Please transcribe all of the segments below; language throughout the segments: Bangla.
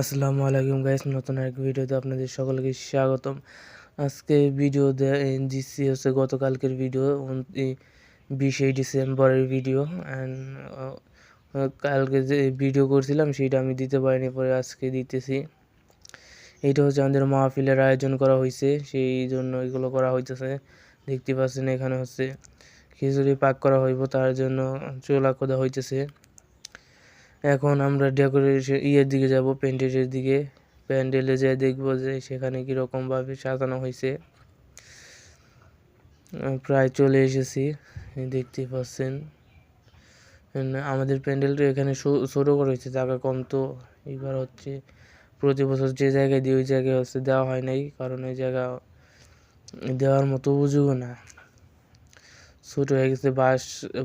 আসসালামু আলাইকুম গাইস, নতুন এক ভিডিওতে আপনাদের সকলকে স্বাগতম। আজকে ভিডিও দিচ্ছি হচ্ছে গতকালকের ভিডিও বিশে ডিসেম্বরের ভিডিও। অ্যান্ড কালকে যে ভিডিও করছিলাম সেটা আমি দিতে পারিনি, পরে আজকে দিতেছি। এইটা হচ্ছে আমাদের মাহফিলের আয়োজন করা হয়েছে সেই জন্য এগুলো করা হইতেছে। দেখতে পাচ্ছেন এখানে হচ্ছে খিচুড়ি পাক করা হইব, তার জন্য চোলা খোদা হইতেছে। এখন আমরা ডেকোরেশন ইয়ের দিকে যাব প্যান্ডেলের দিকে। প্যান্ডেলে যেয়ে দেখব যে সেখানে কীরকমভাবে সাজানো হয়েছে। প্রায় চলে এসেছি দেখতে পাচ্ছেন। আমাদের প্যান্ডেলটা এখানে ছোটো করে হয়েছে, জায়গা কম তো। এবার হচ্ছে প্রতি বছর যে জায়গায় দিই, ওই জায়গায় হচ্ছে দেওয়া হয় নাই, কারণ ওই জায়গা দেওয়ার মতো বুঝুগো না। ছোট হয়ে গেছে বাঁশ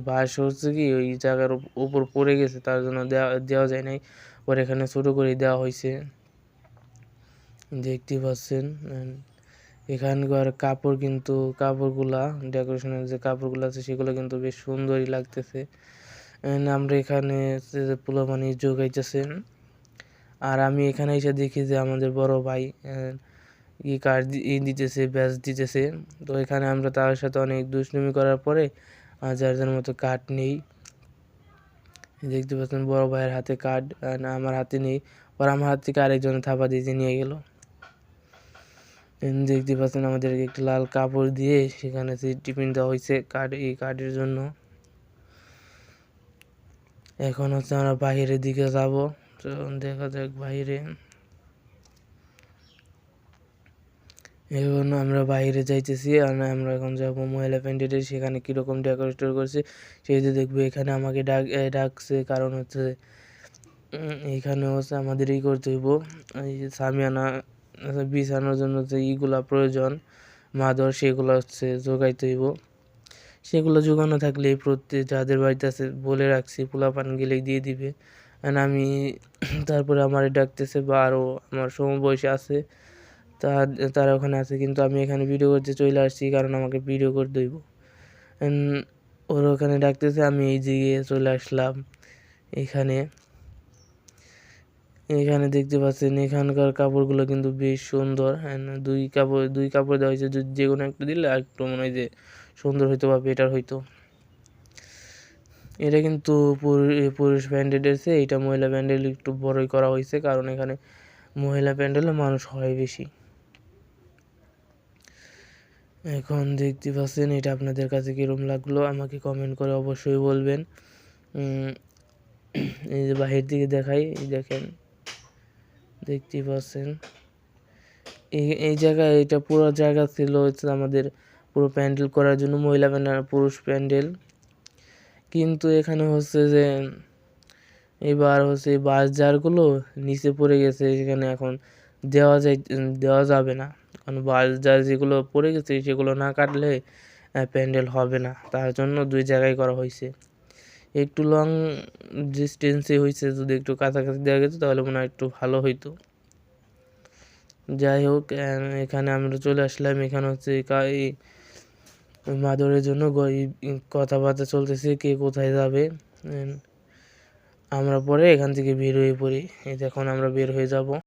বাঁশ হচ্ছে কি ওই জায়গার উপর পড়ে গেছে, তার জন্য দেওয়া দেওয়া যায় নাই। পরে এখানে ছোটো করে দেওয়া হয়েছে। দেখতে পাচ্ছেন এখানকার কাপড় কিন্তু, কাপড়গুলা, ডেকোরেশনের যে কাপড়গুলো আছে, সেগুলো কিন্তু বেশ সুন্দরই লাগতেছে। আমরা এখানে পোলাপানি যোগাইতেছেন আর আমি এখানে এসে দেখি যে, আমাদের বড় ভাই ই কার্ড ই দিতেছে ব্যাচ দিতেছে। তো এখানে আমরা তার সাথে অনেক দুষ্টুমি করার পরে যার যার মতো কার্ড নেই। দেখতে পাচ্ছেন বড় ভাইয়ের হাতে কার্ড আমার হাতে নেই। পর আমার হাত থেকে আরেকজন থাপা দিয়ে নিয়ে গেল। দেখতে পাচ্ছেন আমাদেরকে একটি লাল কাপড় দিয়ে সেখানে টিফিন দেওয়া হয়েছে কার্ড, এই কার্ডের জন্য। এখন হচ্ছে আমরা বাহিরের দিকে যাব। তো দেখা যাক বাইরে এখন আমরা বাইরে যাইতেছি, আর আমরা এখন যাব মহিলা প্যান্ডেলে সেখানে কীরকম ডেকোরেটর করছে, সেই যে দেখব এখানে আমাকে ডাক ডাকছে, কারণ হচ্ছে এখানে হচ্ছে আমাদের ই করতে হইব, এই সামিয়ানা বিছানোর জন্য যে ইগুলা প্রয়োজন, মাদর, সেগুলো হচ্ছে যোগাইতে হইব। সেগুলো যোগানো থাকলে প্রত্যেক, যাদের বাড়িতে আছে, বলে রাখছি পোলা পান গেলেই দিয়ে দিবে। আমি, তারপরে আমার ডাকতেছে বা আরও আমার সমবয়সী আছে তা তারা ওখানে আছে, কিন্তু আমি এখানে ভিডিও করতে চলে আসছি, কারণ আমাকে ভিডিও করে হইব ওর ওখানে ডাকতেছে, আমি এই দিকে চলে আসলাম, এখানে। এখানে দেখতে পাচ্ছেন, এখানকার কাপড়গুলো কিন্তু বেশ সুন্দর দুই কাপড় দুই কাপড় দেওয়া হয়েছে যে কোনো একটা দিলে একটু মনে হয় যে সুন্দর হইতো বা বেটার হইতো। এটা কিন্তু পুরুষ প্যান্ডেল এসে, এটা মহিলা প্যান্ডেল একটু বড়ই করা হয়েছে, কারণ এখানে মহিলা প্যান্ডেলে মানুষ হয় বেশি। এখন দেখতে পাচ্ছেন, এটা আপনাদের কাছে কীরকম লাগল? আমাকে কমেন্ট করে অবশ্যই বলবেন। এই যে বাহির দিকে দেখাই দেখেন, দেখতে পাচ্ছেন। এই এই জায়গায় এটা পুরো জায়গা ছিল আমাদের পুরো প্যান্ডেল করার জন্য, মহিলা প্যান্ডেল পুরুষ প্যান্ডেল। কিন্তু এখানে হচ্ছে যে, এবার হচ্ছে বাস জারগুলো নিচে পড়ে গেছে সেখানে এখন দেওয়া যায় দেওয়া যাবে না। কারণ বাস জার যেগুলো পড়ে গেছে, সেগুলো না কাটলে প্যান্ডেল হবে না। তার জন্য দুই জায়গায় করা হয়েছে। একটু লং ডিস্টেন্সে হয়েছে, যদি একটু কাছাকাছি দেওয়া গেছে তাহলে মনে হয় একটু ভালো হইতো। যাই হোক এখানে আমরা চলে আসলাম। এখানে হচ্ছে এই মাদরের জন্য কথাবার্তা চলতেছে, কে কোথায় যাবে। আমরা পরে এখান থেকে বের হয়ে পড়ি। এই দেখুন, আমরা বের হয়ে যাব।